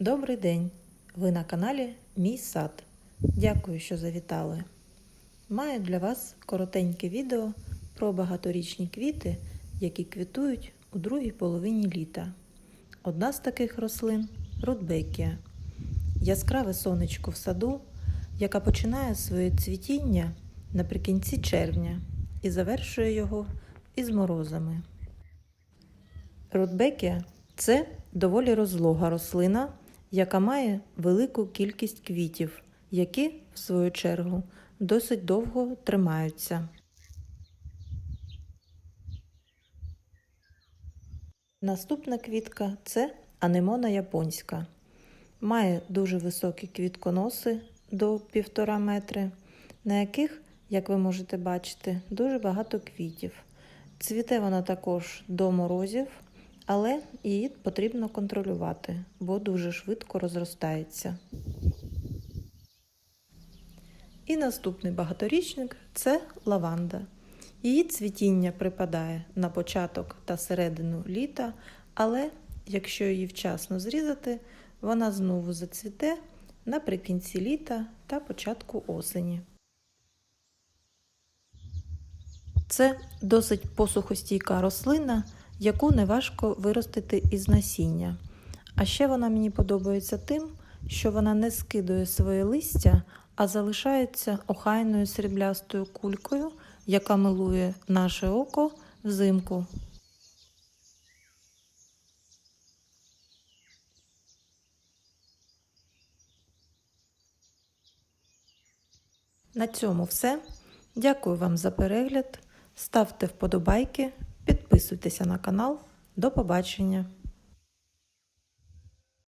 Добрий день! Ви на каналі Мій сад. Дякую, що завітали. Маю для вас коротеньке відео про багаторічні квіти, які квітують у другій половині літа. Одна з таких рослин рудбекія. Яскраве сонечко в саду, яка починає своє цвітіння наприкінці червня і завершує його із морозами. Рудбекія це доволі розлога рослина, яка має велику кількість квітів, які, в свою чергу, досить довго тримаються. Наступна квітка це анемона японська. Має дуже високі квітконоси до півтора метри, на яких, як ви можете бачити, дуже багато квітів. Цвіте вона також до морозів, але її потрібно контролювати, бо дуже швидко розростається. І наступний багаторічник це лаванда. Її цвітіння припадає на початок та середину літа, але якщо її вчасно зрізати, вона знову зацвіте наприкінці літа та початку осені. Це досить посухостійка рослина, яку неважко виростити із насіння. А ще вона мені подобається тим, що вона не скидує своє листя, а залишається охайною сріблястою кулькою, яка милує наше око взимку. На цьому все. Дякую вам за перегляд. Ставте вподобайки, підписуйтеся на канал. До побачення!